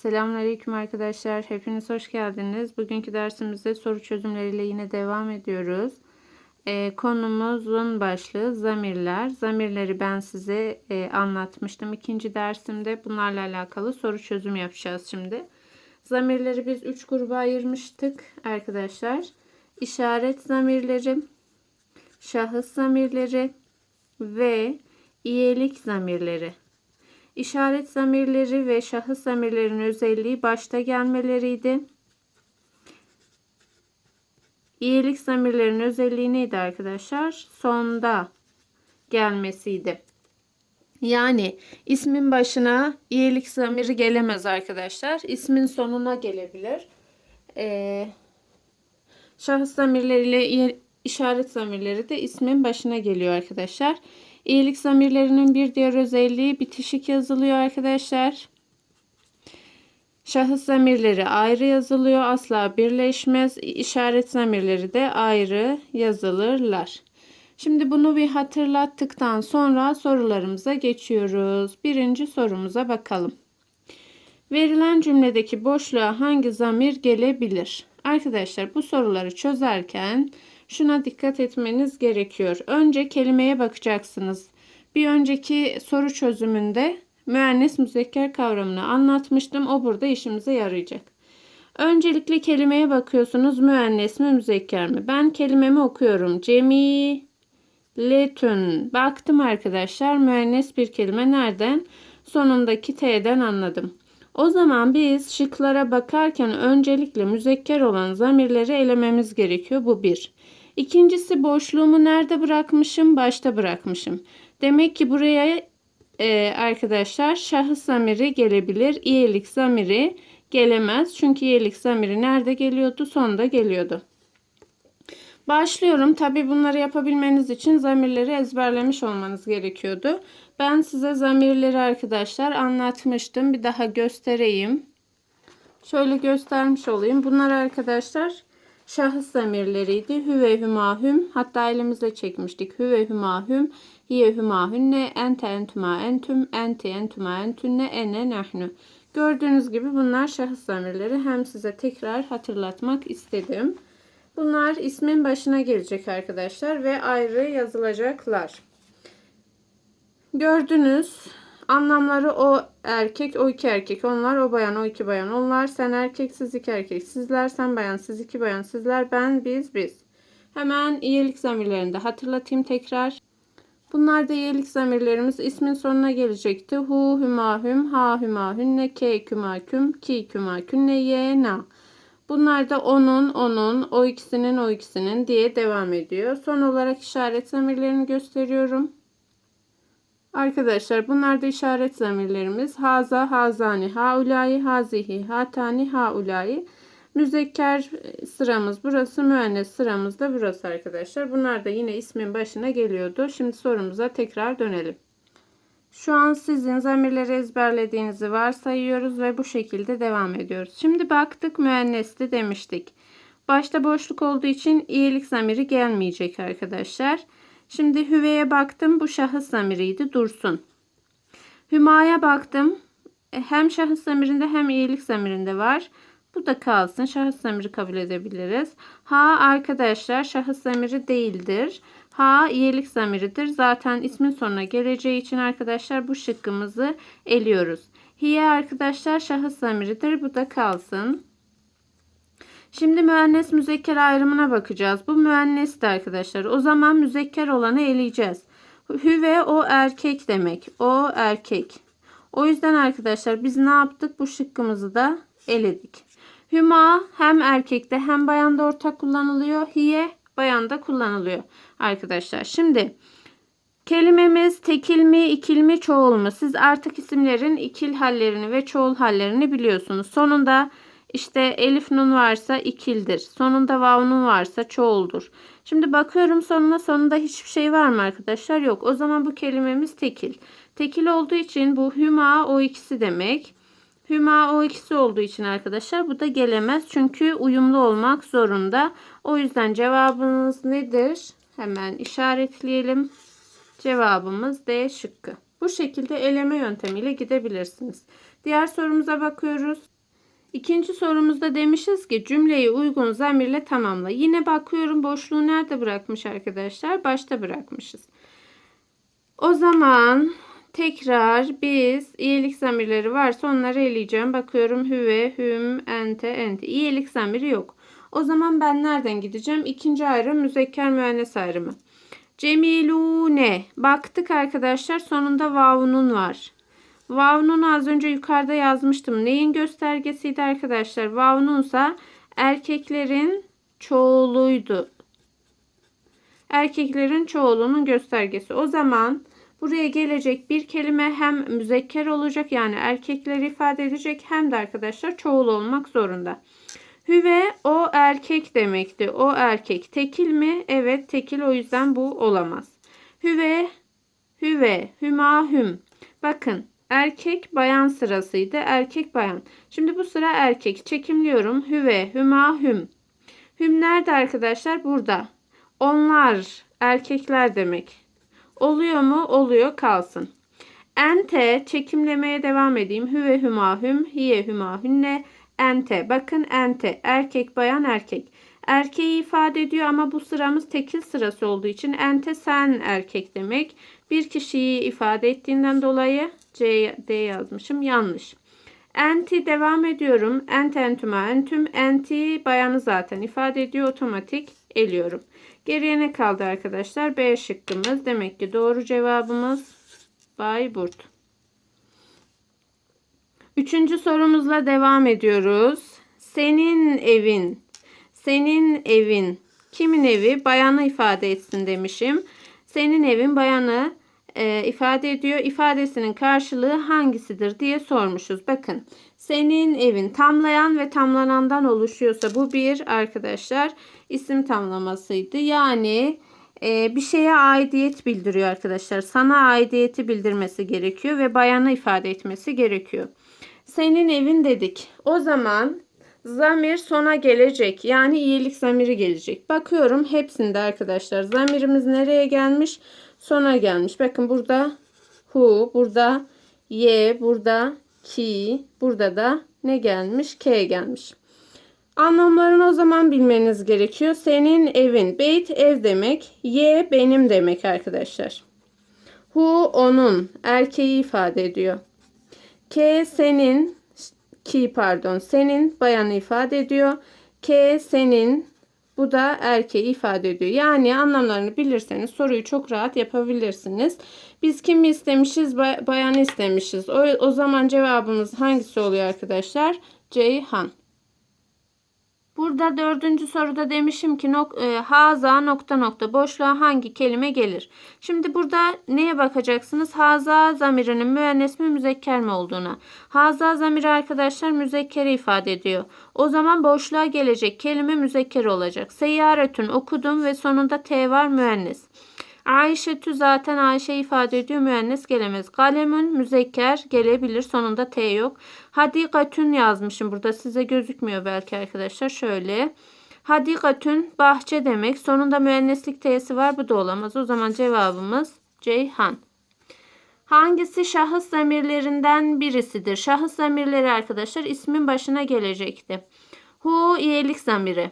Selamünaleyküm arkadaşlar. Hepiniz hoş geldiniz. Bugünkü dersimizde soru çözümleriyle yine devam ediyoruz. Ee, konumuzun başlığı zamirler. Zamirleri ben size e, anlatmıştım ikinci dersimde. Bunlarla alakalı soru çözüm yapacağız şimdi. Zamirleri biz 3 gruba ayırmıştık arkadaşlar. İşaret zamirleri, şahıs zamirleri ve iyilik zamirleri. İşaret zamirleri ve şahıs zamirlerin özelliği başta gelmeleriydi. İyilik zamirlerin özelliği neydi arkadaşlar? Sonda gelmesiydi. Yani ismin başına iyilik zamiri gelemez arkadaşlar. İsmin sonuna gelebilir. Ee, şahıs zamirleriyle işaret zamirleri de ismin başına geliyor arkadaşlar. İyilik zamirlerinin bir diğer özelliği bitişik yazılıyor arkadaşlar. Şahıs zamirleri ayrı yazılıyor. Asla birleşmez. İşaret zamirleri de ayrı yazılırlar. Şimdi bunu bir hatırlattıktan sonra sorularımıza geçiyoruz. Birinci sorumuza bakalım. Verilen cümledeki boşluğa hangi zamir gelebilir? Arkadaşlar bu soruları çözerken şuna dikkat etmeniz gerekiyor. Önce kelimeye bakacaksınız. Bir önceki soru çözümünde müennes müzekker kavramını anlatmıştım. O burada işimize yarayacak. Öncelikle kelimeye bakıyorsunuz. Müennes mi müzekker mi? Ben kelimemi okuyorum. Cemi letün. Baktım arkadaşlar. Müennes bir kelime nereden? Sonundaki T'den anladım. O zaman biz şıklara bakarken öncelikle müzekker olan zamirleri elememiz gerekiyor. Bu bir. İkincisi boşluğumu nerede bırakmışım? Başta bırakmışım. Demek ki buraya e, arkadaşlar şahıs zamiri gelebilir. İyelik zamiri gelemez. Çünkü iyelik zamiri nerede geliyordu? Sonda geliyordu. Başlıyorum. Tabi bunları yapabilmeniz için zamirleri ezberlemiş olmanız gerekiyordu. Ben size zamirleri arkadaşlar anlatmıştım. Bir daha göstereyim. Şöyle göstermiş olayım. Bunlar arkadaşlar şahıs zamirleriydi. Hüve hümahüm. Hatta elimizle çekmiştik. Hüve hümahüm. Hiye hümahünne. Ente entuma entüm. Enti entuma entünne. Ene nehnu. Gördüğünüz gibi bunlar şahıs zamirleri. Hem size tekrar hatırlatmak istedim. Bunlar ismin başına gelecek arkadaşlar ve ayrı yazılacaklar. Gördünüz. Anlamları o erkek, o iki erkek. Onlar o bayan, o iki bayan. Onlar sen erkek, siz iki erkek. Sizler sen bayan, siz iki bayan. Sizler ben, biz, biz. Hemen iyilik zamirlerinde hatırlatayım tekrar. Bunlar da iyilik zamirlerimiz ismin sonuna gelecekti. Hu, hüma, hüm, ha, hüma, hünne, ke, küma, küm, ki, küma, künne, ye, na. Bunlar da onun, onun, o ikisinin, o ikisinin diye devam ediyor. Son olarak işaret zamirlerini gösteriyorum. Arkadaşlar bunlar da işaret zamirlerimiz. Haza, hazani, haulayi, hazihi, hatani, haulayi. Müzekker sıramız burası. Müennes sıramız da burası arkadaşlar. Bunlar da yine ismin başına geliyordu. Şimdi sorumuza tekrar dönelim. Şu an sizin zamirleri ezberlediğinizi varsayıyoruz ve bu şekilde devam ediyoruz. Şimdi baktık müennesti demiştik. Başta boşluk olduğu için iyilik zamiri gelmeyecek arkadaşlar. Şimdi hüveye baktım. Bu şahıs zamiriydi. Dursun. Hümaya baktım. E, hem şahıs zamirinde hem iyilik zamirinde var. Bu da kalsın. Şahıs zamiri kabul edebiliriz. Ha arkadaşlar şahıs zamiri değildir. Ha iyilik zamiridir. Zaten ismin sonuna geleceği için arkadaşlar bu şıkkımızı eliyoruz. Hiye arkadaşlar şahıs zamiridir. Bu da kalsın. Şimdi müennes müzekker ayrımına bakacağız. Bu müennesti arkadaşlar. O zaman müzekker olanı eleyeceğiz. Hüve o erkek demek. O erkek. O yüzden arkadaşlar biz ne yaptık? Bu şıkkımızı da eledik. Hüma hem erkekte hem bayanda ortak kullanılıyor. Hiye bayanda kullanılıyor arkadaşlar. Şimdi kelimemiz tekil mi, ikil mi, çoğul mu? Siz artık isimlerin ikil hallerini ve çoğul hallerini biliyorsunuz. Sonunda işte elif nun varsa ikildir. Sonunda vav nun varsa çoğuldur. Şimdi bakıyorum sonuna sonunda hiçbir şey var mı arkadaşlar? Yok. O zaman bu kelimemiz tekil. Tekil olduğu için bu hüma o ikisi demek. Hüma o ikisi olduğu için arkadaşlar bu da gelemez. Çünkü uyumlu olmak zorunda. O yüzden cevabınız nedir? Hemen işaretleyelim. Cevabımız D şıkkı. Bu şekilde eleme yöntemiyle gidebilirsiniz. Diğer sorumuza bakıyoruz. İkinci sorumuzda demişiz ki cümleyi uygun zamirle tamamla. Yine bakıyorum boşluğu nerede bırakmış arkadaşlar? Başta bırakmışız. O zaman tekrar biz iyilik zamirleri varsa onları eleyeceğim. Bakıyorum hüve, hüm, ente, ente. İyilik zamiri yok. O zaman ben nereden gideceğim? İkinci ayrım müzekker müennes ayrımı. Cemilune. Baktık arkadaşlar sonunda vavunun var. Vavunun az önce yukarıda yazmıştım. Neyin göstergesiydi arkadaşlar? Vavununsa erkeklerin çoğuluydu. Erkeklerin çoğulunun göstergesi. O zaman buraya gelecek bir kelime hem müzekker olacak yani erkekleri ifade edecek hem de arkadaşlar çoğul olmak zorunda. Hüve o erkek demekti. O erkek. Tekil mi? Evet tekil o yüzden bu olamaz. Hüve, hüve, hüma, hüm. Bakın erkek bayan sırasıydı. Erkek bayan. Şimdi bu sıra erkek. Çekimliyorum. Hüve, hüma, hüm. Hüm nerede arkadaşlar? Burada. Onlar erkekler demek. Oluyor mu? Oluyor kalsın. Ente çekimlemeye devam edeyim. Hüve hüma hüm, hiye hüma hünne, ente. Bakın ente erkek bayan erkek. Erkeği ifade ediyor ama bu sıramız tekil sırası olduğu için ente sen erkek demek. Bir kişiyi ifade ettiğinden dolayı C, D yazmışım yanlış. Enti devam ediyorum. Ent entüma entüm enti bayanı zaten ifade ediyor otomatik eliyorum. Geriye ne kaldı arkadaşlar? B şıkkımız. Demek ki doğru cevabımız Bayburt. Üçüncü sorumuzla devam ediyoruz. Senin evin. Senin evin. Kimin evi? Bayanı ifade etsin demişim. Senin evin bayanı e, ifade ediyor. İfadesinin karşılığı hangisidir diye sormuşuz. Bakın senin evin tamlayan ve tamlanandan oluşuyorsa bu bir arkadaşlar isim tamlamasıydı. Yani e, bir şeye aidiyet bildiriyor arkadaşlar. Sana aidiyeti bildirmesi gerekiyor ve bayanı ifade etmesi gerekiyor. Senin evin dedik. O zaman zamir sona gelecek. Yani iyilik zamiri gelecek. Bakıyorum hepsinde arkadaşlar. Zamirimiz nereye gelmiş? Sona gelmiş. Bakın burada hu, burada ye, burada ki, burada da ne gelmiş? K gelmiş. Anlamlarını o zaman bilmeniz gerekiyor. Senin evin. Beyt ev demek. Ye benim demek arkadaşlar. Hu onun. Erkeği ifade ediyor. K senin. Ki pardon. Senin bayanı ifade ediyor. K senin. Bu da erkeği ifade ediyor. Yani anlamlarını bilirseniz soruyu çok rahat yapabilirsiniz. Biz kimi istemişiz? Bayanı istemişiz. O, o zaman cevabımız hangisi oluyor arkadaşlar? Ceyhan. Burada dördüncü soruda demişim ki nok e, haza nokta nokta boşluğa hangi kelime gelir? Şimdi burada neye bakacaksınız? Haza zamirinin müennes mi müzekker mi olduğuna. Haza zamiri arkadaşlar müzekkeri ifade ediyor. O zaman boşluğa gelecek kelime müzekker olacak. Seyyaretün okudum ve sonunda T var müennes. Ayşe tü zaten Ayşe ifade ediyor. Müennes gelemez. Kalemün müzekker gelebilir. Sonunda T yok. Hadikatün yazmışım. Burada size gözükmüyor belki arkadaşlar. Şöyle. Hadikatün bahçe demek. Sonunda müenneslik T'si var. Bu da olamaz. O zaman cevabımız Ceyhan. Hangisi şahıs zamirlerinden birisidir? Şahıs zamirleri arkadaşlar ismin başına gelecekti. Hu iyilik zamiri.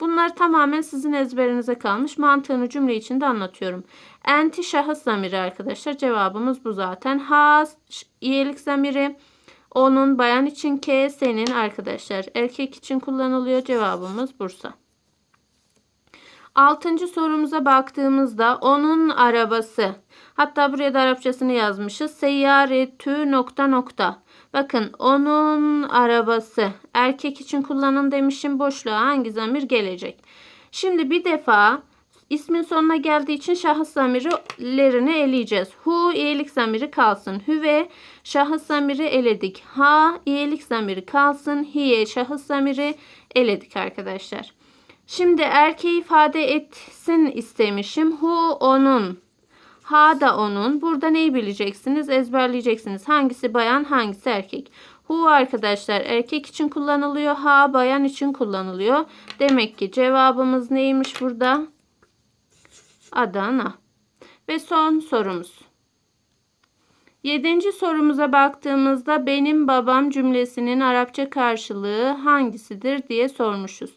Bunlar tamamen sizin ezberinize kalmış. Mantığını cümle içinde anlatıyorum. Enti şahıs zamiri arkadaşlar. Cevabımız bu zaten. Ha iyilik zamiri. Onun bayan için K senin arkadaşlar. Erkek için kullanılıyor. Cevabımız Bursa. Altıncı sorumuza baktığımızda onun arabası. Hatta buraya da Arapçasını yazmışız. Seyyaretü nokta nokta. Bakın onun arabası. Erkek için kullanın demişim. Boşluğa hangi zamir gelecek? Şimdi bir defa ismin sonuna geldiği için şahıs zamirlerini eleyeceğiz. Hu iyilik zamiri kalsın. Hüve şahıs zamiri eledik. Ha iyilik zamiri kalsın. Hiye şahıs zamiri eledik arkadaşlar. Şimdi erkeği ifade etsin istemişim. Hu onun. Ha da onun. Burada neyi bileceksiniz? Ezberleyeceksiniz. Hangisi bayan, hangisi erkek. Hu arkadaşlar erkek için kullanılıyor. Ha bayan için kullanılıyor. Demek ki cevabımız neymiş burada? Adana. Ve son sorumuz. Yedinci sorumuza baktığımızda benim babam cümlesinin Arapça karşılığı hangisidir diye sormuşuz.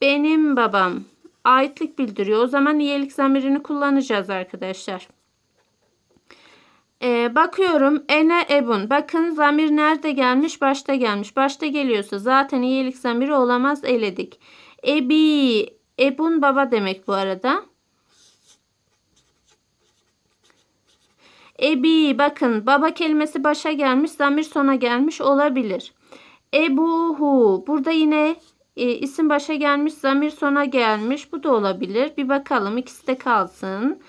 Benim babam aitlik bildiriyor. O zaman iyilik zamirini kullanacağız arkadaşlar. Ee, bakıyorum ene ebun. Bakın zamir nerede gelmiş? Başta gelmiş. Başta geliyorsa zaten iyilik zamiri olamaz eledik. Ebi, ebun baba demek bu arada. Ebi bakın baba kelimesi başa gelmiş zamir sona gelmiş olabilir. Ebuhu burada yine e, isim başa gelmiş zamir sona gelmiş bu da olabilir. Bir bakalım ikisi de kalsın.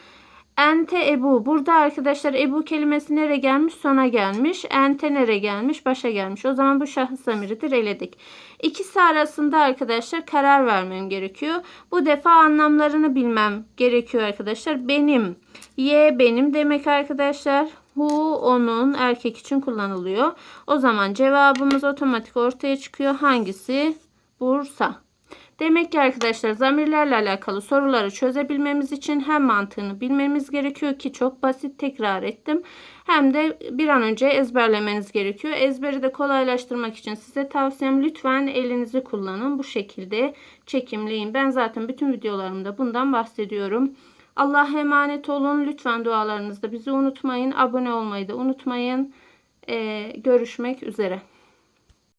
Ente ebu. Burada arkadaşlar ebu kelimesi nereye gelmiş? Sona gelmiş. Ente nereye gelmiş? Başa gelmiş. O zaman bu şahıs zamiridir. Eledik. İkisi arasında arkadaşlar karar vermem gerekiyor. Bu defa anlamlarını bilmem gerekiyor arkadaşlar. Benim. Ye benim demek arkadaşlar. Hu onun erkek için kullanılıyor. O zaman cevabımız otomatik ortaya çıkıyor. Hangisi? Bursa. Demek ki arkadaşlar zamirlerle alakalı soruları çözebilmemiz için hem mantığını bilmemiz gerekiyor ki çok basit tekrar ettim. Hem de bir an önce ezberlemeniz gerekiyor. Ezberi de kolaylaştırmak için size tavsiyem lütfen elinizi kullanın. Bu şekilde çekimleyin. Ben zaten bütün videolarımda bundan bahsediyorum. Allah'a emanet olun. Lütfen dualarınızda bizi unutmayın. Abone olmayı da unutmayın. Ee, görüşmek üzere.